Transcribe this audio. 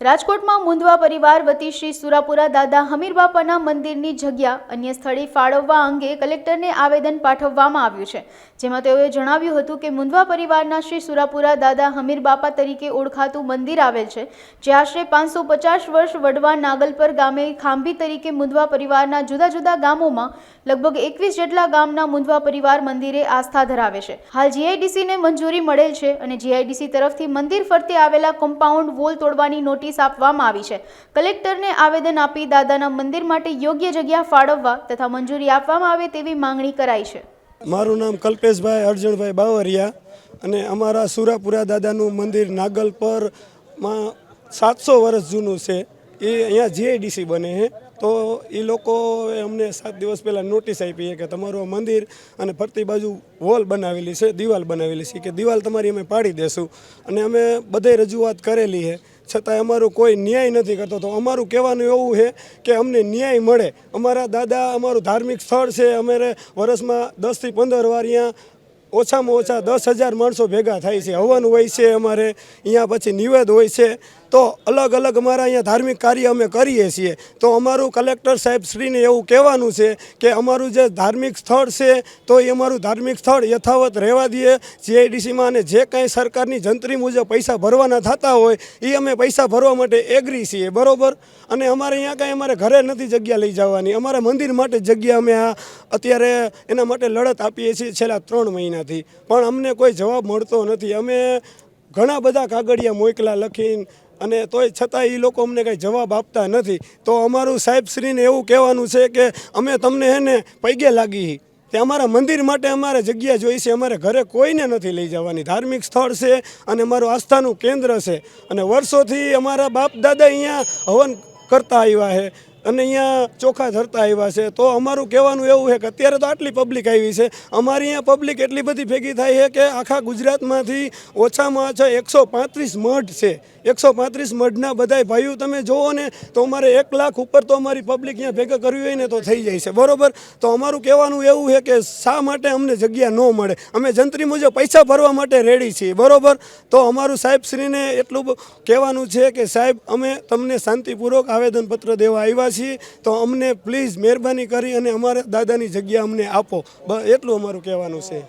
રાજકોટમાં મુંદવા પરિવાર વતી શ્રી સુરાપુરા દાદા હમીરબાપાના મંદિરની જગ્યા અન્ય સ્થળે ફાળવવા અંગે કલેક્ટરને આવેદન પાઠવવામાં આવ્યું છે. જેમાં તેઓએ જણાવ્યું હતું કે મુંદવા પરિવારના શ્રી સુરાપુરા દાદા હમીરબાપા તરીકે ઓળખાતું મંદિર આવેલ છે, જે આશરે પાંચસો પચાસ વર્ષ વડવા નાગલપર ગામે ખાંભી તરીકે મુંદવા પરિવારના જુદા જુદા ગામોમાં લગભગ એકવીસ જેટલા ગામના મુંદવા પરિવાર મંદિરે આસ્થા ધરાવે છે. હાલ જીઆઈડીસીને મંજૂરી મળેલ છે અને જીઆઈડીસી તરફથી મંદિર ફરતે આવેલા કમ્પાઉન્ડ વોલ તોડવાની નોટિસ આપવામાં આવી છે. કલેક્ટરને આવેદન આપી દાદાના મંદિર માટે યોગ્ય જગ્યા ફાળવવા તથા મંજૂરી આપવામાં આવે તેવી માંગણી કરાઈ છે. મારું નામ કલ્પેશભાઈ અર્જુનભાઈ બાવરિયા અને અમારા સુરાપુરા દાદાનું મંદિર નાગલપરમાં સાતસો વર્ષ જૂનું છે. એ અહીંયા જીઆઈડીસી બને છે. તો એ લોકોએ અમને સાત દિવસ પહેલાં નોટિસ આપી કે તમારું મંદિર અને ફરતી બાજુ વોલ બનાવેલી છે, દિવાલ બનાવેલી છે કે દિવાલ તમારી અમે પાડી દેશું. અને અમે બધે રજૂઆત કરેલી છે. છતાંય અમારું કોઈ ન્યાય નથી કરતો. તો અમારું કહેવાનું એવું છે કે અમને ન્યાય મળે. અમારા દાદા અમારું ધાર્મિક સ્થળ છે. અમારે વર્ષમાં દસથી પંદર વાર અહીંયા ઓછામાં ઓછા દસ હજાર માણસો ભેગા થાય છે. હવન હોય છે અમારે. અહીંયા પછી નિવેદ હોય છે. તો અલગ અલગ અમારા અહીંયા ધાર્મિક કાર્ય અમે કરીએ છીએ. તો અમારું કલેક્ટર સાહેબ શ્રીને એવું કહેવાનું છે કે અમારું જે ધાર્મિક સ્થળ છે, તો એ અમારું ધાર્મિક સ્થળ યથાવત રહેવા દઈએ. જીઆઈડીસીમાં અને જે કાંઈ સરકારની જંત્રી મુજબ પૈસા ભરવાના થતા હોય એ અમે પૈસા ભરવા માટે એગ્રી છીએ. બરાબર? અને અમારે અહીંયા કાંઈ અમારે ઘરે નથી જગ્યા લઈ જવાની. અમારા મંદિર માટે જગ્યા અમે આ અત્યારે એના માટે લડત આપીએ છીએ છેલ્લા ત્રણ મહિનાથી. પણ અમને કોઈ જવાબ મળતો નથી. અમે ઘણા બધા કાગળિયા મોકલા લખીને અને તોય છતાં એ લોકો અમને કંઈ જવાબ આપતા નથી. તો અમારું સાહેબશ્રીને એવું કહેવાનું છે કે અમે તમને એને પૈગે લાગી. તે અમારા મંદિર માટે અમારે જગ્યા જોઈ છે, અમારે ઘરે કોઈને નથી લઈ જવાની. ધાર્મિક સ્થળ છે અને અમારું આસ્થાનું કેન્દ્ર છે. અને વર્ષોથી અમારા બાપ દાદા અહીંયા હવન કરતા આવ્યા છે. અને અહીંયા ચોખા ધરતા આવ્યા છે. તો અમારું કહેવાનું એવું છે કે અત્યારે તો આટલી પબ્લિક આવી છે. અમારી અહીંયા પબ્લિક એટલી બધી ભેગી થાય છે કે આખા ગુજરાતમાંથી ઓછામાં ઓછા એકસો પાંત્રીસ મઢ છે. એકસો પાંત્રીસ મઢના બધાય ભાઈઓ તમે જુઓ ને તો અમારે એક લાખ ઉપર તો અમારી પબ્લિક અહીંયા ભેગા કરવી હોય ને તો થઈ જાય છે. બરોબર? તો અમારું કહેવાનું એવું છે કે શા માટે અમને જગ્યા ન મળે? અમે જંત્રી મુજબ પૈસા ભરવા માટે રેડી છીએ. બરોબર? તો અમારું સાહેબશ્રીને એટલું કહેવાનું છે કે સાહેબ, અમે તમને શાંતિપૂર્વક આવેદનપત્ર દેવા આવ્યા છીએ, તો અમને પ્લીઝ મહેરબાની કરી અને અમારા દાદાની જગ્યા અમને આપો. એટલું અમારું કહેવાનું છે.